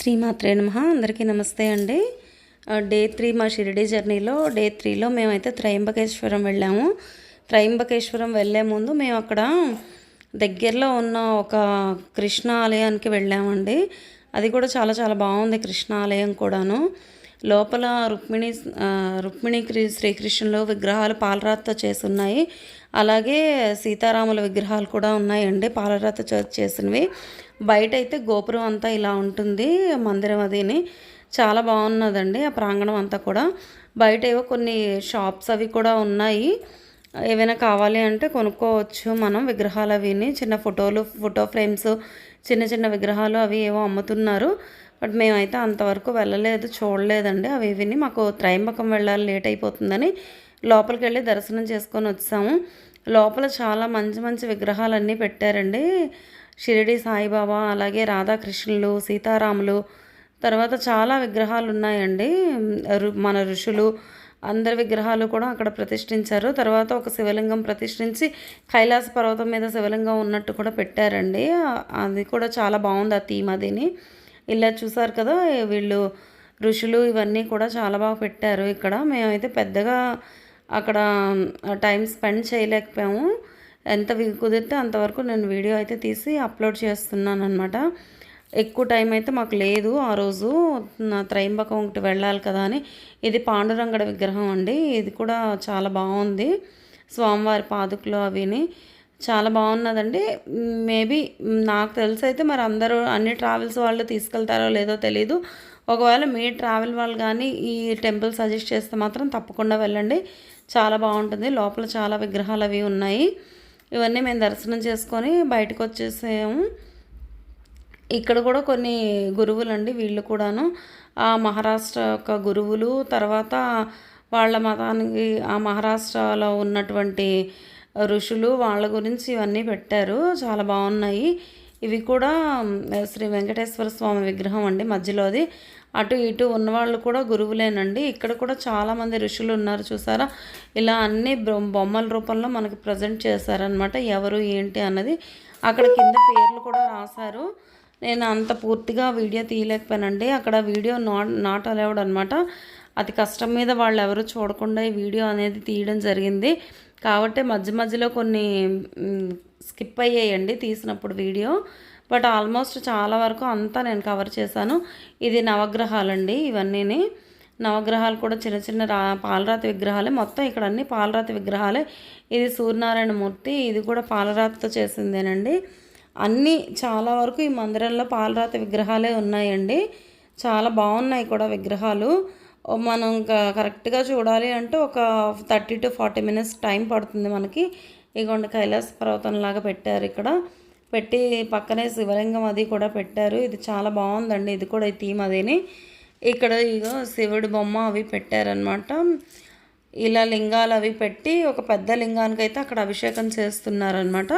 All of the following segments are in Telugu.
శ్రీమాత్రే నమ. అందరికీ నమస్తే అండి. డే త్రీ మా షిరిడి జర్నీలో డే త్రీలో మేమైతే త్రయంబకేశ్వరం వెళ్ళాము. త్రయంబకేశ్వరం వెళ్ళే ముందు మేము అక్కడ దగ్గరలో ఉన్న ఒక కృష్ణ ఆలయానికి వెళ్ళామండి. అది కూడా చాలా చాలా బాగుంది కృష్ణ ఆలయం కూడాను. లోపల రుక్మిణి రుక్మిణి క్రి- శ్రీకృష్ణులు విగ్రహాలు పాలరాతితో చేసి ఉన్నాయి. అలాగే సీతారాముల విగ్రహాలు కూడా ఉన్నాయండి. పాలరాత చే- చేసినవి. బయట అయితే గోపురం అంతా ఇలా ఉంటుంది మందిరం అదిని. చాలా బాగున్నదండి ఆ ప్రాంగణం అంతా కూడా. బయట ఏవో కొన్ని షాప్స్ అవి కూడా ఉన్నాయి. ఏవైనా కావాలి అంటే కొనుక్కోవచ్చు మనం విగ్రహాలు అవిని. చిన్న ఫోటోలు ఫోటో ఫ్రేమ్స్ చిన్న చిన్న విగ్రహాలు అవి ఏవో అమ్ముతున్నారు. బట్ మేమైతే అంతవరకు వెళ్ళలేదు చూడలేదండి. అవి ఇవిని మాకు త్రయంబకం వెళ్ళాలి లేట్ అయిపోతుందని లోపలికి వెళ్ళి దర్శనం చేసుకొని వచ్చాము. లోపల చాలా మంచి మంచి విగ్రహాలన్నీ పెట్టారండి. షిరిడి సాయిబాబా అలాగే రాధాకృష్ణులు సీతారాములు తర్వాత చాలా విగ్రహాలు ఉన్నాయండి రు- మన ఋషులు అందరి విగ్రహాలు కూడా అక్కడ ప్రతిష్ఠించారు. తర్వాత ఒక శివలింగం ప్రతిష్ఠించి కైలాస పర్వతం మీద శివలింగం ఉన్నట్టు కూడా పెట్టారండి. అది కూడా చాలా బాగుంది ఆ థీమ్ అదిని. ఇలా చూసారు కదా వీళ్ళు ఋషులు ఇవన్నీ కూడా చాలా బాగా పెట్టారు ఇక్కడ. మేమైతే పెద్దగా అక్కడ టైం స్పెండ్ చేయలేకపోయాము. ఎంత కుదిరితే అంతవరకు నేను వీడియో అయితే తీసి అప్లోడ్ చేస్తున్నాను అనమాట ఎక్కువ టైం అయితే మాకు లేదు ఆ రోజు. నా త్రయంబకం ఒకటి వెళ్ళాలి కదా అని. ఇది పాండురంగడ విగ్రహం అండి. ఇది కూడా చాలా బాగుంది. స్వామివారి పాదుకులు అవిని. చాలా బాగున్నదండి. మేబీ నాకు తెలిసి అయితే మరి అందరూ అన్ని ట్రావెల్స్ వాళ్ళు తీసుకెళ్తారో లేదో తెలీదు. ఒకవేళ మీ ట్రావెల్ వాళ్ళు కానీ ఈ టెంపుల్ సజెస్ట్ చేస్తే మాత్రం తప్పకుండా వెళ్ళండి. చాలా బాగుంటుంది. లోపల చాలా విగ్రహాలు అవి ఉన్నాయి. ఇవన్నీ మేము దర్శనం చేసుకొని బయటకు వచ్చేసాము. ఇక్కడ కూడా కొన్ని గురువులు అండి వీళ్ళు కూడాను. ఆ మహారాష్ట్ర యొక్క గురువులు తర్వాత వాళ్ళ మతానికి ఆ మహారాష్ట్రలో ఉన్నటువంటి ఋషులు వాళ్ళ గురించి ఇవన్నీ పెట్టారు. చాలా బాగున్నాయి. ఇవి కూడా శ్రీ వెంకటేశ్వర స్వామి విగ్రహం అండి మధ్యలోది. అటు ఇటు ఉన్నవాళ్ళు కూడా గురువులేనండి. ఇక్కడ కూడా చాలామంది ఋషులు ఉన్నారు చూసారా? ఇలా అన్ని బొమ్మల రూపంలో మనకి ప్రజెంట్ చేశారనమాట ఎవరు ఏంటి అన్నది అక్కడ కింద పేర్లు కూడా రాశారు. నేను అంత పూర్తిగా వీడియో తీయలేకపోయానండి. అక్కడ వీడియో నాట్ నాట్ అలౌడ్ అనమాట అతి కష్టం మీద వాళ్ళు ఎవరు చూడకుండా ఈ వీడియో అనేది తీయడం జరిగింది. కాబట్టి మధ్య మధ్యలో కొన్ని స్కిప్ అయ్యాయండి తీసినప్పుడు వీడియో. బట్ ఆల్మోస్ట్ చాలా వరకు అంతా నేను కవర్ చేశాను. ఇది నవగ్రహాలండి ఇవన్నీని. నవగ్రహాలు కూడా చిన్న చిన్న రా పాలరాతి విగ్రహాలే. మొత్తం ఇక్కడ అన్ని పాలరాతి విగ్రహాలే. ఇది సూర్యనారాయణ మూర్తి ఇది కూడా పాలరాతితో చేసిందేనండి. అన్నీ చాలా వరకు ఈ మందిరంలో పాలరాతి విగ్రహాలే ఉన్నాయండి. చాలా బాగున్నాయి కూడా విగ్రహాలు. మనం ఇంకా కరెక్ట్గా చూడాలి అంటే ఒక thirty to forty minutes time పడుతుంది మనకి. ఇగోండి కైలాస పర్వతం లాగా పెట్టారు ఇక్కడ. పెట్టి పక్కనే శివలింగం అది కూడా పెట్టారు. ఇది చాలా బాగుందండి. ఇది కూడా ఈ థీమ్ అదేని. ఇక్కడ ఇగో శివుడి బొమ్మ అవి పెట్టారనమాట ఇలా లింగాలు అవి పెట్టి ఒక పెద్ద లింగానికి అయితే అక్కడ అభిషేకం చేస్తున్నారనమాట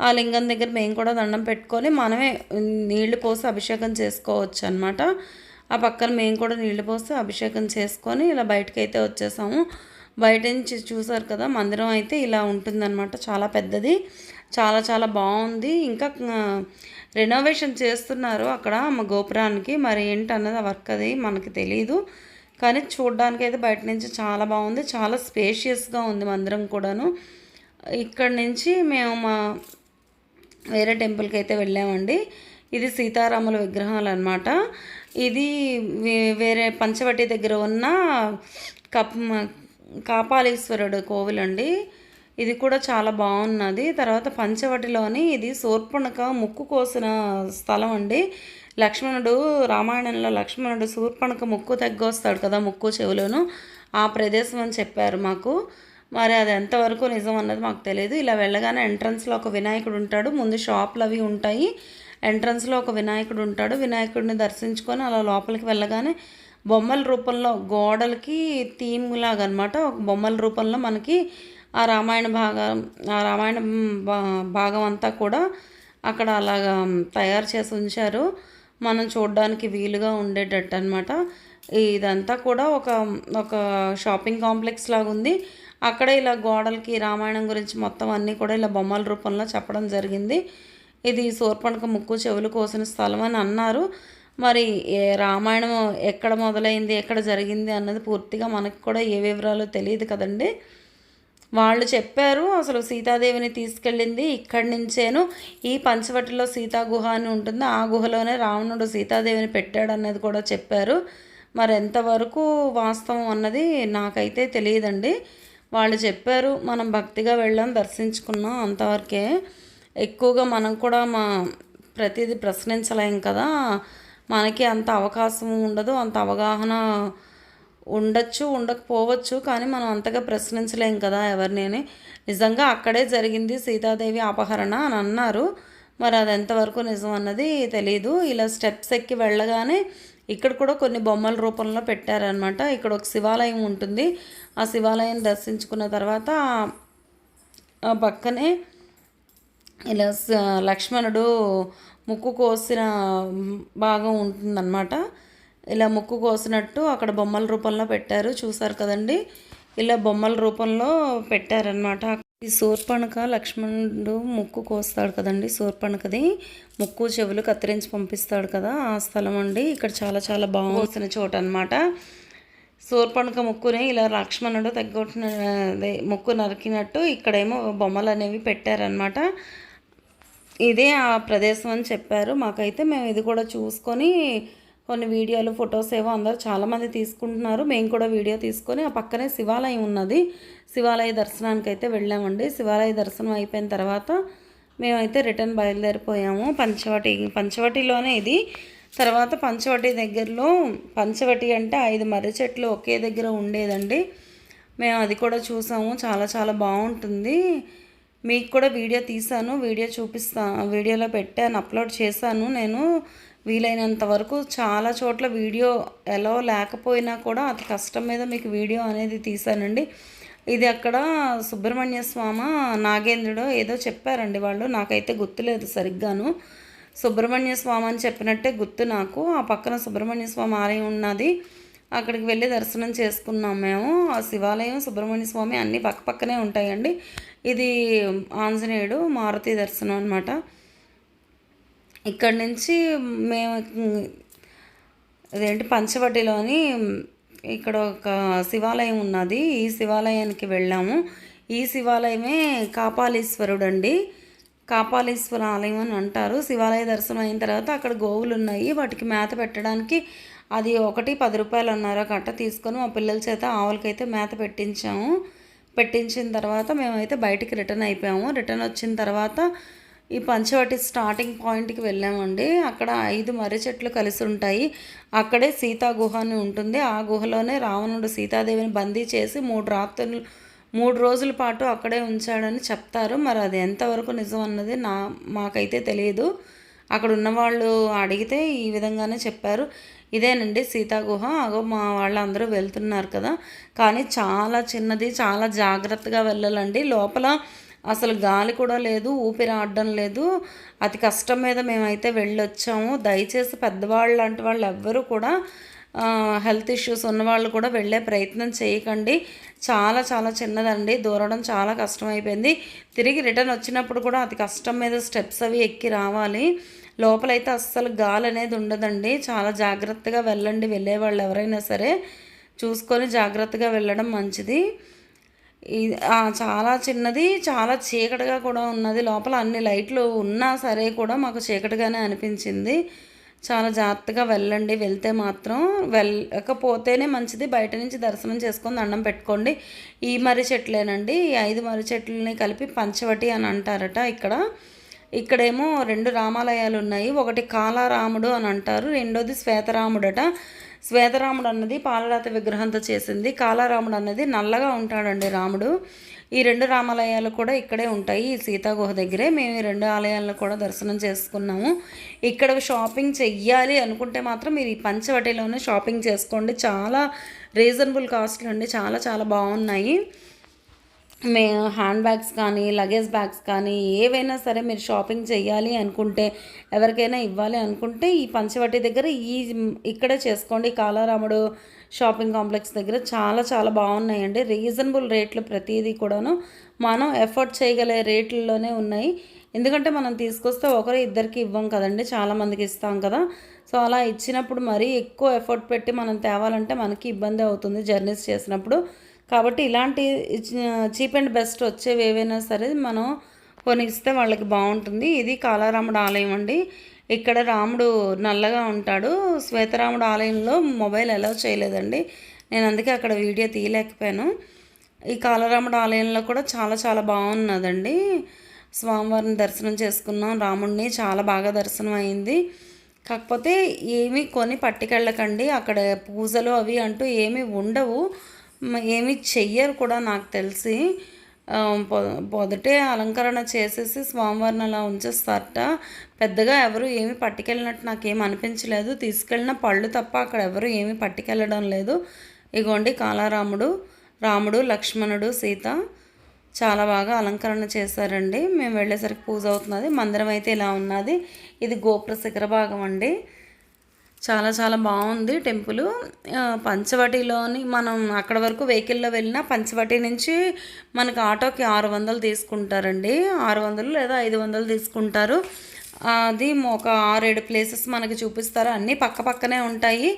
ఆ లింగం దగ్గర మేము కూడా దండం పెట్టుకొని మనమే నీళ్ళు పోసి అభిషేకం చేసుకోవచ్చు అనమాట ఆ పక్కన మేము కూడా నీళ్ళు పోసి అభిషేకం చేసుకొని ఇలా బయటకైతే అయితే వచ్చేసాము. బయట నుంచి చూసారు కదా మందిరం అయితే ఇలా ఉంటుందన్నమాట. చాలా పెద్దది చాలా చాలా బాగుంది. ఇంకా రెనోవేషన్ చేస్తున్నారు అక్కడ మా గోపురానికి. మరి ఏంటన్నది ఆ వర్క్ అది మనకి తెలియదు కానీ చూడడానికి అయితే బయట నుంచి చాలా బాగుంది. చాలా స్పేషియస్గా ఉంది మందిరం కూడాను. ఇక్కడ నుంచి మేము మా వేరే టెంపుల్కి అయితే వెళ్ళామండి. ఇది సీతారాముల విగ్రహాలు అనమాట ఇది వే- వేరే పంచవటి దగ్గర ఉన్న కప్ కాపాలీశ్వరుడు కోవిల్ అండి ఇది కూడా చాలా బాగున్నది. తర్వాత పంచవటిలోని ఇది శూర్పణక ముక్కు కోసిన స్థలం అండి లక్ష్మణుడు రామాయణంలో లక్ష్మణుడు శూర్పణక ముక్కు తగ్గొస్తాడు కదా ముక్కు చెవులను. ఆ ప్రదేశం అని చెప్పారు మాకు. మరి అది ఎంతవరకు నిజం అన్నది మాకు తెలియదు ఇలా వెళ్ళగానే ఎంట్రన్స్లో ఒక వినాయకుడు ఉంటాడు. ముందు షాపులు అవి ఉంటాయి. ఎంట్రన్స్లో ఒక వినాయకుడు ఉంటాడు. వినాయకుడిని దర్శించుకొని అలా లోపలికి వెళ్ళగానే బొమ్మల రూపంలో గోడలకి థీమ్ లాగా అనమాట ఒక బొమ్మల రూపంలో మనకి ఆ రామాయణ భాగం ఆ రామాయణ భా- భాగం అంతా కూడా అక్కడ అలాగా తయారు చేసి ఉంచారు. మనం చూడడానికి వీలుగా ఉండేటట్టు అనమాట ఇదంతా కూడా ఒక ఒక షాపింగ్ కాంప్లెక్స్ లాగా ఉంది అక్కడ ఇలా గోడలకి రామాయణం గురించి మొత్తం అన్నీ కూడా ఇలా బొమ్మల రూపంలో చెప్పడం జరిగింది. ఇది శూర్పణక ముక్కు చెవులు కోసిన స్థలం అని అన్నారు. మరి ఏ రామాయణం ఎక్కడ మొదలైంది ఎక్కడ జరిగింది అన్నది పూర్తిగా మనకు కూడా ఏ వివరాలు తెలియదు కదండి. వాళ్ళు చెప్పారు అసలు సీతాదేవిని తీసుకెళ్ళింది ఇక్కడి నుంచేను. ఈ పంచవటిలో సీతా గుహ అని ఉంటుంది ఆ గుహలోనే రావణుడు సీతాదేవిని పెట్టాడు అన్నది కూడా చెప్పారు. మరి ఎంతవరకు వాస్తవం అన్నది నాకైతే తెలియదండి. వాళ్ళు చెప్పారు మనం భక్తిగా వెళ్ళాం దర్శించుకున్నాం అంతవరకే. ఎక్కువగా మనం కూడా మా ప్రతిదీ ప్రశ్నించలేం కదా. మనకి అంత అవకాశం ఉండదు అంత అవగాహన ఉండొచ్చు ఉండకపోవచ్చు కానీ మనం అంతగా ప్రశ్నించలేం కదా ఎవరినేని. నిజంగా అక్కడే జరిగింది సీతాదేవి అపహరణ అని అన్నారు. మరి అది ఎంతవరకు నిజం అన్నది తెలీదు. ఇలా స్టెప్స్ ఎక్కి వెళ్ళగానే ఇక్కడ కూడా కొన్ని బొమ్మల రూపంలో పెట్టారనమాట ఇక్కడ ఒక శివాలయం ఉంటుంది. ఆ శివాలయం దర్శించుకున్న తర్వాత ఆ పక్కనే ఇలా లక్ష్మణుడు ముక్కు కోసిన భాగం ఉంటుందన్నమాట. ఇలా ముక్కు కోసినట్టు అక్కడ బొమ్మల రూపంలో పెట్టారు. చూసారు కదండి? ఇలా బొమ్మల రూపంలో పెట్టారనమాట ఈ సూర్పణక లక్ష్మణుడు ముక్కు కోస్తాడు కదండి సూర్పణకది ముక్కు చెవులు కత్తిరించి పంపిస్తాడు కదా ఆ స్థలం అండి. ఇక్కడ చాలా చాలా బాగుంసిన చోట అనమాట సూర్పణక ముక్కుని ఇలా లక్ష్మణుడు తగ్గొట్టిన ముక్కు నరికినట్టు ఇక్కడేమో బొమ్మలు అనేవి పెట్టారనమాట ఇదే ఆ ప్రదేశం అని చెప్పారు. మాకైతే మేము ఇది కూడా చూసుకొని కొన్ని వీడియోలు ఫొటోస్ ఏవో అందరూ చాలామంది తీసుకుంటున్నారు. మేము కూడా వీడియో తీసుకొని ఆ పక్కనే శివాలయం ఉన్నది. శివాలయ దర్శనానికి అయితే వెళ్ళామండి. శివాలయ దర్శనం అయిపోయిన తర్వాత మేమైతే రిటర్న్ బయలుదేరిపోయాము. పంచవటి పంచవటిలోనే ఇది. తర్వాత పంచవటి దగ్గరలో పంచవటి అంటే ఐదు మర్రి చెట్లు ఒకే దగ్గర ఉండేదండి. మేము అది కూడా చూసాము. చాలా చాలా బాగుంటుంది. మీకు కూడా వీడియో తీసాను వీడియో చూపిస్తా వీడియోలో పెట్టాను అప్లోడ్ చేశాను. నేను వీలైనంత వరకు చాలా చోట్ల వీడియో ఎలా లేకపోయినా కూడా అతి కష్టం మీద మీకు వీడియో అనేది తీశానండి. ఇది అక్కడ సుబ్రహ్మణ్య స్వామి నాగేంద్రుడు ఏదో చెప్పారండి వాళ్ళు నాకైతే గుర్తులేదు సరిగ్గాను. సుబ్రహ్మణ్య స్వామి అని చెప్పినట్టే గుర్తు నాకు. ఆ పక్కన సుబ్రహ్మణ్య స్వామి ఆలయం ఉన్నది. అక్కడికి వెళ్ళి దర్శనం చేసుకున్నాం మేము. ఆ శివాలయం సుబ్రహ్మణ్య స్వామి అన్నీ పక్క పక్కనే ఉంటాయండి. ఇది ఆంజనేయుడు మారుతి దర్శనం అనమాట ఇక్కడి నుంచి మేము అదేంటి పంచవటిలోని ఇక్కడ ఒక శివాలయం ఉన్నది. ఈ శివాలయానికి వెళ్ళాము. ఈ శివాలయమే కాపాలీశ్వరుడు అండి కాపాలీశ్వర ఆలయం అని అంటారు. శివాలయ దర్శనం అయిన తర్వాత అక్కడ గోవులు ఉన్నాయి వాటికి మేత పెట్టడానికి అది ఒకటి పది రూపాయలు అన్నారు కట్ట తీసుకొని మా పిల్లల చేత ఆవులకైతే మేత పెట్టించాము. పెట్టించిన తర్వాత మేమైతే బయటికి రిటర్న్ అయిపోయాము. రిటర్న్ వచ్చిన తర్వాత ఈ పంచవటి స్టార్టింగ్ పాయింట్కి వెళ్ళామండి. అక్కడ ఐదు మర్రి చెట్లు కలిసి ఉంటాయి. అక్కడే సీతా గుహ అని ఉంటుంది. ఆ గుహలోనే రావణుడు సీతాదేవిని బందీ చేసి మూడు రాత్రులు మూడు రోజుల పాటు అక్కడే ఉంచాడని చెప్తారు. మరి అది ఎంతవరకు నిజం అన్నది నా మాకైతే తెలియదు. అక్కడ ఉన్నవాళ్ళు అడిగితే ఈ విధంగానే చెప్పారు. ఇదేనండి సీతా గుహ. అగో మా వాళ్ళందరూ వెళ్తున్నారు కదా. కానీ చాలా చిన్నది చాలా జాగ్రత్తగా వెళ్ళాలండి. లోపల అసలు గాలి కూడా లేదు ఊపిరి ఆడడం లేదు. అతి కష్టం మీద మేమైతే వెళ్ళొచ్చాము. దయచేసి పెద్దవాళ్ళు లాంటి వాళ్ళు ఎవ్వరూ కూడా హెల్త్ ఇష్యూస్ ఉన్నవాళ్ళు కూడా వెళ్ళే ప్రయత్నం చేయకండి. చాలా చాలా చిన్నదండి. దూరడం చాలా కష్టమైపోయింది. తిరిగి రిటర్న్ వచ్చినప్పుడు కూడా అతి కష్టం మీద స్టెప్స్ అవి ఎక్కి రావాలి. లోపలైతే అస్సలు గాలి అనేది ఉండదండి. చాలా జాగ్రత్తగా వెళ్ళండి. వెళ్ళే వాళ్ళు ఎవరైనా సరే చూసుకొని జాగ్రత్తగా వెళ్ళడం మంచిది. చాలా చిన్నది చాలా చీకటిగా కూడా ఉన్నది. లోపల అన్ని లైట్లు ఉన్నా సరే కూడా మాకు చీకటిగానే అనిపించింది. చాలా జాగ్రత్తగా వెళ్ళండి. వెళ్తే మాత్రం వెళ్ళకపోతేనే మంచిది. బయట నుంచి దర్శనం చేసుకొని దండం పెట్టుకోండి. ఈ మర్రి చెట్లేనండి. ఈ ఐదు మర్రి చెట్లని కలిపి పంచవటి అని అంటారట ఇక్కడ. ఇక్కడేమో రెండు రామాలయాలు ఉన్నాయి. ఒకటి కాలారాముడు అని అంటారు. రెండోది శ్వేతరాముడట. శ్వేతరాముడు అన్నది పాలరాత విగ్రహంతో చేసింది. కాలారాముడు అన్నది నల్లగా ఉంటాడండి రాముడు. ఈ రెండు రామాలయాలు కూడా ఇక్కడే ఉంటాయి. ఈ సీతాగుహ దగ్గరే మేము ఈ రెండు ఆలయాలను కూడా దర్శనం చేసుకున్నాము. ఇక్కడ షాపింగ్ చెయ్యాలి అనుకుంటే మాత్రం మీరు ఈ పంచవటిలోనే షాపింగ్ చేసుకోండి. చాలా రీజనబుల్ కాస్ట్లు అండి చాలా చాలా బాగున్నాయి. మే హ్యాండ్ బ్యాగ్స్ కానీ లగేజ్ బ్యాగ్స్ కానీ ఏవైనా సరే మీరు షాపింగ్ చేయాలి అనుకుంటే ఎవరికైనా ఇవ్వాలి అనుకుంటే ఈ పంచవటి దగ్గర ఈ ఇక్కడే చేసుకోండి. కాలారాముడు షాపింగ్ కాంప్లెక్స్ దగ్గర చాలా చాలా బాగున్నాయండి. రీజనబుల్ రేట్లు ప్రతిదీ కూడాను మనం ఎఫర్ట్ చేయగలిగే రేట్లలోనే ఉన్నాయి. ఎందుకంటే మనం తీసుకొస్తే ఒకరు ఇద్దరికి ఇవ్వం కదండి చాలామందికి ఇస్తాం కదా. సో సో అలా ఇచ్చినప్పుడు మరీ ఎక్కువ ఎఫర్ట్ పెట్టి మనం తేవాలంటే మనకి ఇబ్బంది అవుతుంది జర్నీస్ చేసినప్పుడు. కాబట్టి ఇలాంటి చీప్ అండ్ బెస్ట్ వచ్చేవి ఏవైనా సరే మనం కొనిస్తే వాళ్ళకి బాగుంటుంది. ఇది కాలారాముడు ఆలయం అండి. ఇక్కడ రాముడు నల్లగా ఉంటాడు. శ్వేతరాముడు ఆలయంలో మొబైల్ అలౌ చేయలేదండి. నేను అందుకే అక్కడ వీడియో తీయలేకపోయాను. ఈ కాలరాముడు ఆలయంలో కూడా చాలా చాలా బాగున్నదండి. స్వామివారిని దర్శనం చేసుకున్నాం. రాముడిని చాలా బాగా దర్శనం అయింది. కాకపోతే ఏమీ కొని పట్టుకెళ్ళకండి. అక్కడ పూజలు అవి అంటూ ఏమీ ఉండవు. ఏమీ చెయ్యరు కూడా నాకు తెలిసి. పొదటే అలంకరణ చేసేసి స్వామివారిని అలా ఉంచేస్తారట. పెద్దగా ఎవరు ఏమి పట్టుకెళ్ళినట్టు నాకేం అనిపించలేదు. తీసుకెళ్ళిన పళ్ళు తప్ప అక్కడ ఎవరు ఏమి పట్టుకెళ్ళడం లేదు. ఇగోండి కాలారాముడు రాముడు లక్ష్మణుడు సీత చాలా బాగా అలంకరణ చేశారండి. మేము వెళ్ళేసరికి పూజ అవుతున్నది మందిరం అయితే ఇలా ఉన్నది. ఇది గోపుర శిఖర భాగం అండి. చాలా చాలా బాగుంది టెంపుల్. పంచవటిలోని మనం అక్కడ వరకు వెహికల్లో వెళ్ళినా పంచవటి నుంచి మనకు ఆటోకి ఆరు వందలు తీసుకుంటారండి. ఆరు వందలు లేదా ఐదు వందలు తీసుకుంటారు. అది ఒక ఆరేడు ప్లేసెస్ మనకి చూపిస్తారు. అన్నీ పక్క పక్కనే ఉంటాయి.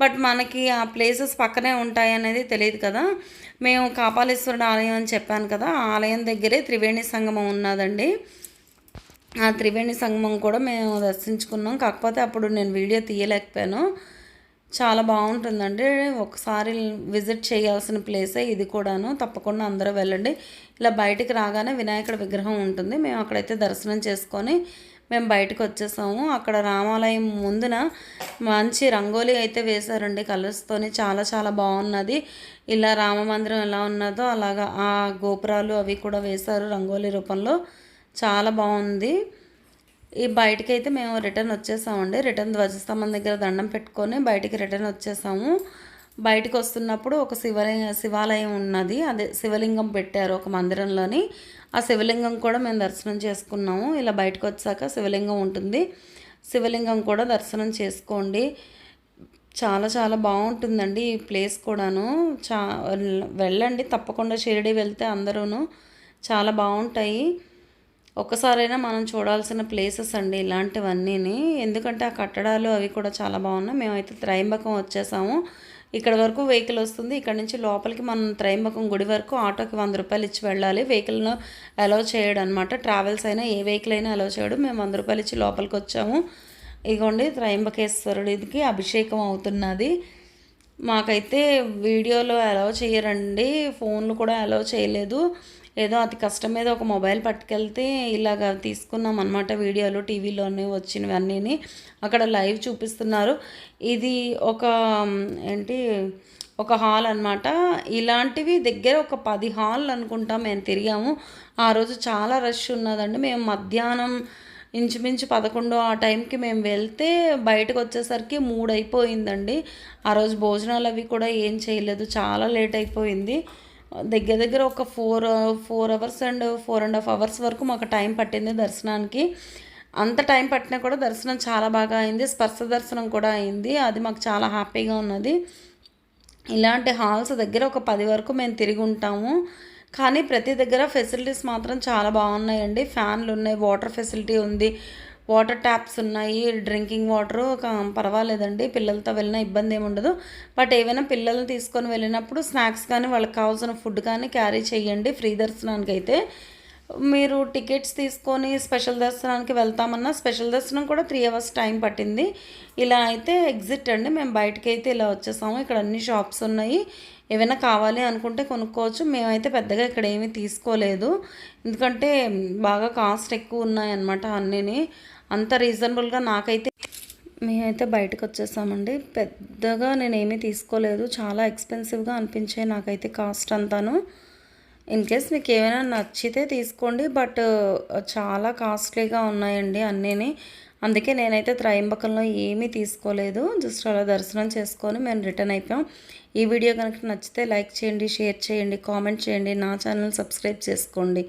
బట్ మనకి ఆ ప్లేసెస్ పక్కనే ఉంటాయి అనేది తెలియదు కదా. మేము కాపాలేశ్వరుడు ఆలయం అని చెప్పాను కదా. ఆ ఆలయం దగ్గరే త్రివేణి సంగమం ఉన్నదండి. ఆ త్రివేణి సంగమం కూడా మేము దర్శించుకున్నాం. కాకపోతే అప్పుడు నేను వీడియో తీయలేకపోయాను. చాలా బాగుంటుందండి. ఒకసారి విజిట్ చేయాల్సిన ప్లేసే ఇది కూడాను. తప్పకుండా అందరూ వెళ్ళండి. ఇలా బయటికి రాగానే వినాయకుడి విగ్రహం ఉంటుంది. మేము అక్కడైతే దర్శనం చేసుకొని మేము బయటకు వచ్చేసాము. అక్కడ రామాలయం ముందున మంచి రంగోలీ అయితే వేశారండి కలర్స్తోని. చాలా చాలా బాగున్నది. ఇలా రామ మందిరం ఎలా ఉన్నదో అలాగా ఆ గోపురాలు అవి కూడా వేశారు రంగోలీ రూపంలో. చాలా బాగుంది. ఈ బయటకైతే అయితే మేము రిటర్న్ వచ్చేసామండి. రిటర్న్ ధ్వజస్తంభం దగ్గర దండం పెట్టుకొని బయటికి రిటర్న్ వచ్చేసాము. బయటకు వస్తున్నప్పుడు ఒక శివలింగ శివాలయం ఉన్నది. అదే శివలింగం పెట్టారు ఒక మందిరంలోని. ఆ శివలింగం కూడా మేము దర్శనం చేసుకున్నాము. ఇలా బయటకు వచ్చాక శివలింగం ఉంటుంది. శివలింగం కూడా దర్శనం చేసుకోండి. చాలా చాలా బాగుంటుందండి ఈ ప్లేస్ కూడాను. చా వెళ్ళండి తప్పకుండా షిరిడి వెళ్తే అందరూ చాలా బాగుంటాయి. ఒక్కసారైనా మనం చూడాల్సిన ప్లేసెస్ అండి ఇలాంటివన్నీని. ఎందుకంటే ఆ కట్టడాలు అవి కూడా చాలా బాగున్నాయి. మేమైతే త్రైంబకం వచ్చేసాము. ఇక్కడ వరకు వెహికల్ వస్తుంది. ఇక్కడ నుంచి లోపలికి మనం త్రైంబకం గుడి వరకు ఆటోకి వంద రూపాయలు ఇచ్చి వెళ్ళాలి. వెహికల్ను అలౌ చేయడం అనమాట ట్రావెల్స్ అయినా ఏ వెహికల్ అయినా అలౌ చేయడం. మేము వంద రూపాయలు ఇచ్చి లోపలికి వచ్చాము. ఇగోండి త్రయంబకేశ్వరుడికి అభిషేకం అవుతున్నది. మాకైతే వీడియోలో అలౌ చేయరండి. ఫోన్లు కూడా అలౌ చేయలేదు. ఏదో అతి కష్టం మీద ఒక మొబైల్ పట్టుకెళ్తే ఇలాగ తీసుకున్నాం అనమాట వీడియోలు టీవీలోనే వచ్చినవన్నీ అక్కడ లైవ్ చూపిస్తున్నారు. ఇది ఒక ఏంటి ఒక హాల్ అనమాట ఇలాంటివి దగ్గర ఒక పది హాల్ అనుకుంటాం మేము తిరిగాము. ఆ రోజు చాలా రష్ ఉన్నదండి. మేము మధ్యాహ్నం ఇంచుమించు పదకొండు ఆ టైంకి మేము వెళ్తే బయటకు వచ్చేసరికి మూడు అయిపోయిందండి ఆ రోజు భోజనాలు అవి కూడా ఏం చేయలేదు. చాలా లేట్ అయిపోయింది. దగ్గర దగ్గర ఒక four four hours and four and half hours వరకు మాకు టైం పట్టింది దర్శనానికి. అంత టైం పట్టినా కూడా దర్శనం చాలా బాగా అయింది స్పర్శ దర్శనం కూడా అయింది. అది మాకు చాలా హ్యాపీగా ఉన్నది. ఇలాంటి హాల్స్ దగ్గర ఒక పది వరకు మేము తిరిగి ఉంటాము. కానీ ప్రతి దగ్గర ఫెసిలిటీస్ మాత్రం చాలా బాగున్నాయండి. ఫ్యాన్లు ఉన్నాయి వాటర్ ఫెసిలిటీ ఉంది. వాటర్ ట్యాప్స్ ఉన్నాయి డ్రింకింగ్ వాటర్ పర్వాలేదండి పిల్లలతో వెళ్ళిన ఇబ్బంది ఏమి ఉండదు. బట్ ఏవైనా పిల్లల్ని తీసుకొని వెళ్ళినప్పుడు స్నాక్స్ కానీ వాళ్ళకి కావాల్సిన ఫుడ్ కానీ క్యారీ చేయండి ఫ్రీ దర్శనానికి అయితే మీరు టికెట్స్ తీసుకొని స్పెషల్ దర్శనానికి వెళ్తామన్నా స్పెషల్ దర్శనం కూడా త్రీ అవర్స్ టైం పట్టింది. ఇలా అయితే ఎగ్జిట్ అండి మేము బయటకి అయితే ఇలా వచ్చేసాము. ఇక్కడ అన్ని షాప్స్ ఉన్నాయి. ఏమైనా కావాలి అనుకుంటే కొనుక్కోవచ్చు. మేమైతే పెద్దగా ఇక్కడ ఏమీ తీసుకోలేదు. ఎందుకంటే బాగా కాస్ట్ ఎక్కువ ఉన్నాయన్నమాట అన్నీ అంత రీజనబుల్గా నాకైతే మేమైతే బయటకు వచ్చేసామండి. పెద్దగా నేనేమీ తీసుకోలేదు. చాలా ఎక్స్పెన్సివ్గా అనిపించాయి నాకైతే కాస్ట్ అంతాను. ఇన్ కేస్ మీకు ఏమైనా నచ్చితే తీసుకోండి. బట్ చాలా కాస్ట్లీగా ఉన్నాయండి అన్నీని. అందుకే నేనైతే త్రయంబకంలో ఏమీ తీసుకోలేదు. జస్ట్ అలా దర్శనం చేసుకొని మేము రిటర్న్ అయిపోయాం. ఈ వీడియో కనుక నచ్చితే లైక్ చేయండి షేర్ చేయండి కామెంట్ చేయండి నా ఛానల్ సబ్స్క్రైబ్ చేసుకోండి.